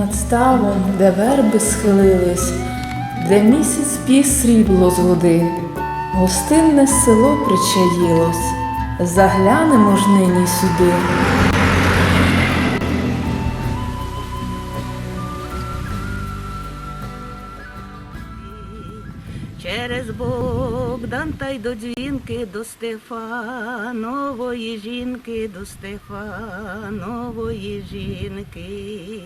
Над ставом, де верби схилились, де місяць п'є срібло з води, гостинне село причаїлось, заглянемо ж нині сюди. Через Богдан та й до дзвінки до Стефанової жінки, до Стефанової жінки.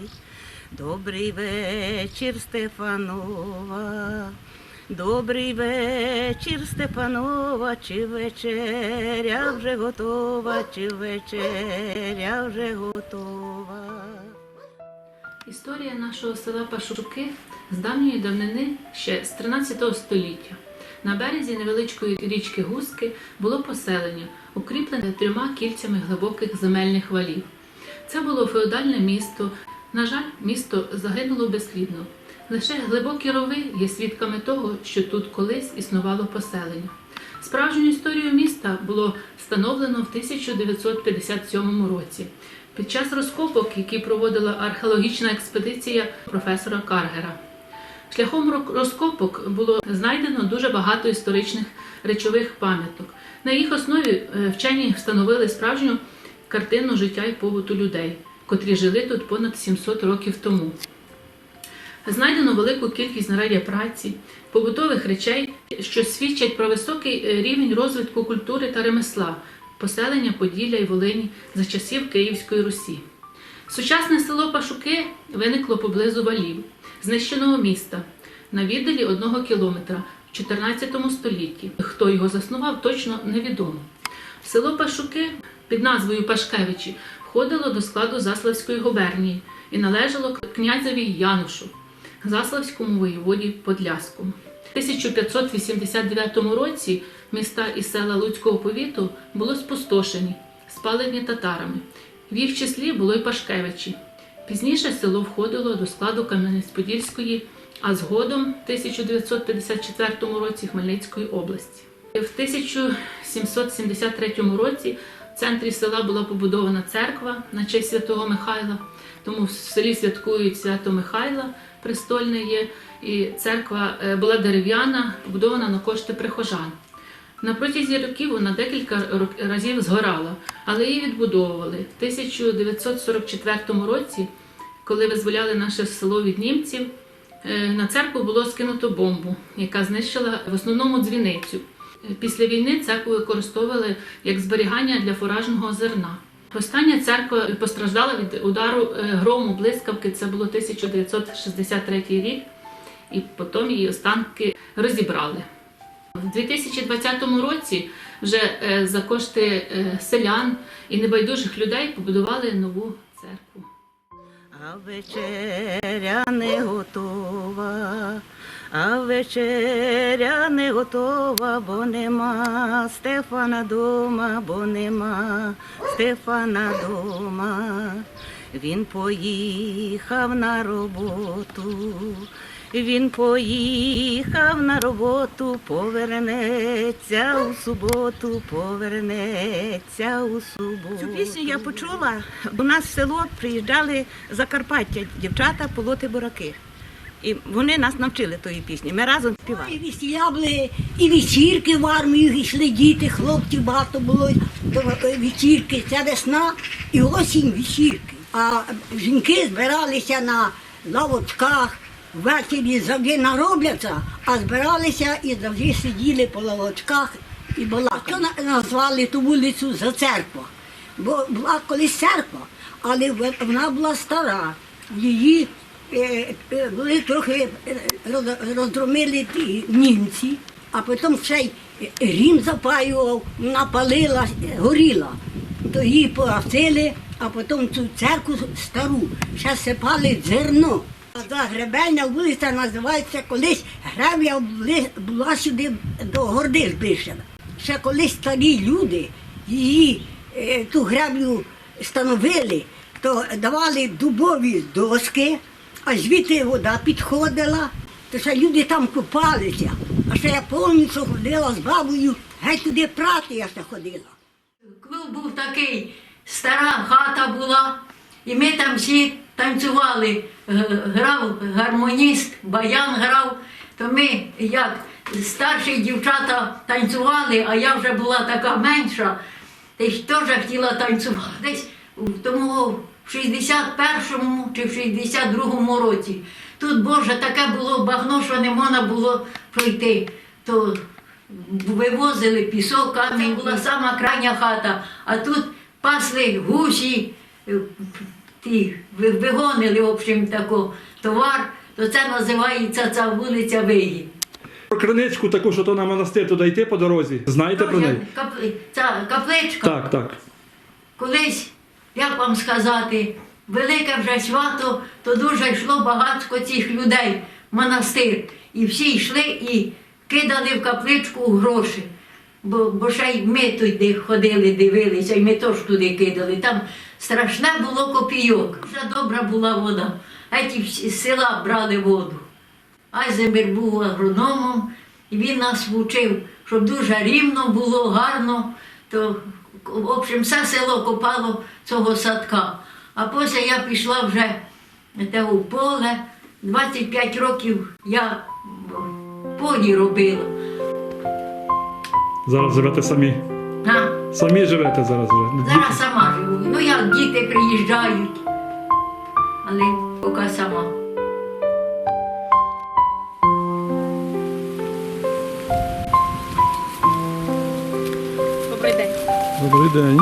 Добрий вечір, Стефанова. Добрий вечір, Степанова, чи вечеря вже готова, чи вечеря вже готова. Історія нашого села Пашуки з давньої давнини ще з 13 століття. На березі невеличкої річки Гуски було поселення, укріплене трьома кільцями глибоких земельних валів. Це було феодальне місто. На жаль, місто загинуло безслідно. Лише глибокі рови є свідками того, що тут колись існувало поселення. Справжню історію міста було встановлено в 1957 році під час розкопок, які проводила археологічна експедиція професора Каргера. Шляхом розкопок було знайдено дуже багато історичних речових пам'яток. На їх основі е, вчені встановили справжню картину життя і побуту людей, котрі жили тут понад 700 років тому. Знайдено велику кількість знаряддя праці, побутових речей, що свідчать про високий е, рівень розвитку культури та ремесла, поселення Поділля і Волині за часів Київської Русі. Сучасне село Пашуки виникло поблизу валів, знищеного міста на віддалі одного кілометра в 14 столітті. Хто його заснував, точно невідомо. Село Пашуки під назвою Пашкевичі входило до складу Заславської губернії і належало князеві Янушу, Заславському воєводі Подляському. У 1589 році міста і села Луцького повіту було спустошені, спалені татарами. В їх числі було й Пашкевичі. Пізніше село входило до складу Кам'янець-Подільської, а згодом в 1954 році Хмельницької області. В 1773 році в центрі села була побудована церква на честь святого Михайла, тому в селі святкують свято Михайла, престольне є, і церква е, була дерев'яна, побудована на кошти прихожан. На протязі років вона декілька разів згорала, але її відбудовували. В 1944 році, коли визволяли наше село від німців, е, на церкву було скинуто бомбу, яка знищила в основному дзвіницю. Після війни церкву використовували як зберігання для фуражного зерна. Остання церква постраждала від удару е, грому блискавки. Це було 1963 рік, і потім її останки розібрали. У 2020 році вже е, за кошти е, селян і небайдужих людей побудували нову церкву. А вечеря не готова, а вечеря не готова, бо нема Стефана дома, бо нема Стефана дома. Він поїхав на роботу, він поїхав на роботу, повернеться у суботу, повернеться у суботу. Цю пісню я почула. У нас в село приїжджали Закарпаття дівчата полоти бураки. І вони нас навчили тої пісні. Ми разом співали. І весіля були, і вечірки в армію йшли діти, хлопців багато було, е, вечірки, це весна і осінь вечірки. А жінки збиралися на лавочках, ввечері завжди наробляться, а збиралися і завжди сиділи по лавочках і балакали. Що назвали ту вулицю за церкву? Бо була колись церква, але вона була стара. Її були трохи е, роздромили ті німці, а потім ще й рім запаював, вона палила, е, горіла. То її погасили, а потім цю церкву стару ще сипали зерно. Та гребельна вулиця називається колись гребля була сюди до горди збільшена. Ще колись старі люди її е, ту греблю становили, то давали дубові доски, а звідти вода підходила, то ще люди там купалися. А ще я що ходила з бабою, геть туди прати я ще ходила. Клуб був такий, стара хата була, і ми там всі танцювали, грав гармоніст, баян грав, то ми як старші дівчата танцювали, а я вже була така менша, та теж хотіла танцювати. Десь тому в 61-му чи в 62-му році. Тут, Боже, таке було багно, що не можна було пройти. То вивозили пісок, а це була сама крайня хата. А тут пасли гусі, е, ті, вигонили, в общем, тако, товар, то це називається ця вулиця Вигі. Про криничку таку, що то на монастир туди йти по дорозі. Знаєте про неї? Капли- Ця капличка. Так, так. Колись, як вам сказати, велике вже свято, то дуже йшло багатько цих людей в монастир. І всі йшли і кидали в капличку гроші. Бо, бо ще й ми туди ходили, дивилися, і ми теж туди кидали. Там страшне було копійок. Вже добра була вода. Ті всі села брали воду. Айзенберг був агрономом, і він нас вчив, щоб дуже рівно було, гарно. То, в общем, все село копало цього садка. А потім я пішла вже те, у поле. 25 років я в полі робила. Зараз живете самі. А, Самі живете зараз вже. зараз сама живу. Ну як діти приїжджають, але поки сама. Добрий день.